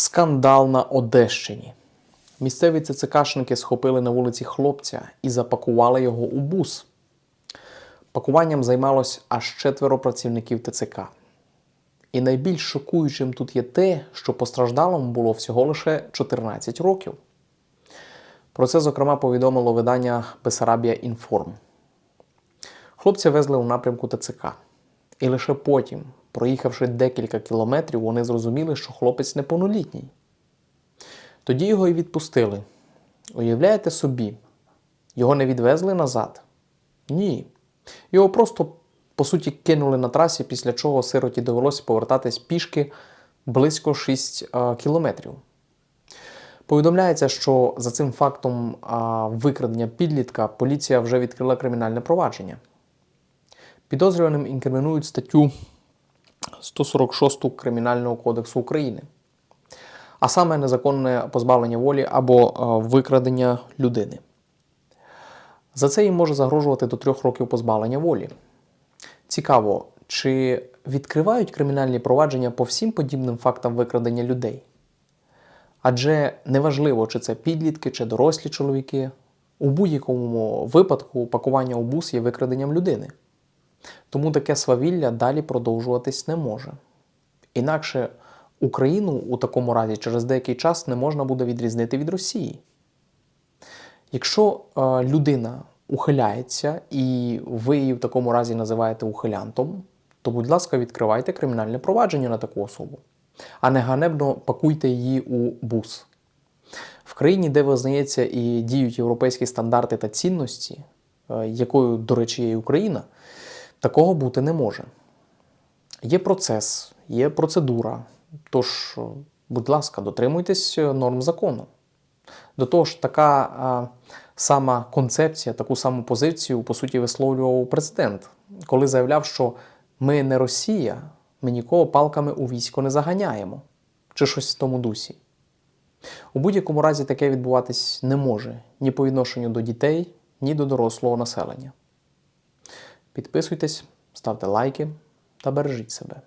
Скандал на Одещині. Місцеві ЦЦКшники схопили на вулиці хлопця і запакували його у бус. Пакуванням займалось аж четверо працівників ТЦК. І найбільш шокуючим тут є те, що постраждалому було всього лише 14 років. Про це, зокрема, повідомило видання Бесарабія Інформ. Хлопця везли у напрямку ТЦК. І лише потім, проїхавши декілька кілометрів, вони зрозуміли, що хлопець неповнолітній. Тоді його і відпустили. Уявляєте собі, його не відвезли назад? Ні. Його просто, по суті, кинули на трасі, після чого сироті довелося повертатись пішки близько 6 е, кілометрів. Повідомляється, що за цим фактом а, викрадення підлітка поліція вже відкрила кримінальне провадження. Підозрюваним інкримінують статтю 146 Кримінального кодексу України, а саме незаконне позбавлення волі або е, викрадення людини. За це їм може загрожувати до трьох років позбавлення волі. Цікаво, чи відкривають кримінальні провадження по всім подібним фактам викрадення людей? Адже неважливо, чи це підлітки, чи дорослі чоловіки, у будь-якому випадку пакування у є викраденням людини. Тому таке свавілля далі продовжуватись не може. Інакше Україну у такому разі через деякий час не можна буде відрізнити від Росії. Якщо е, людина ухиляється і ви її в такому разі називаєте ухилянтом, то, будь ласка, відкривайте кримінальне провадження на таку особу, а не ганебно пакуйте її у бус. В країні, де визнається і діють європейські стандарти та цінності, е, якою, до речі, є і Україна, такого бути не може. Є процес, є процедура. Тож, е, будь ласка, дотримуйтесь е, норм закону. До того ж, така а, сама концепція, таку саму позицію, по суті, висловлював президент, коли заявляв, що ми не Росія, ми нікого палками у військо не заганяємо, чи щось в тому дусі. У будь-якому разі таке відбуватись не може ні по відношенню до дітей, ні до дорослого населення. Підписуйтесь, ставте лайки та бережіть себе.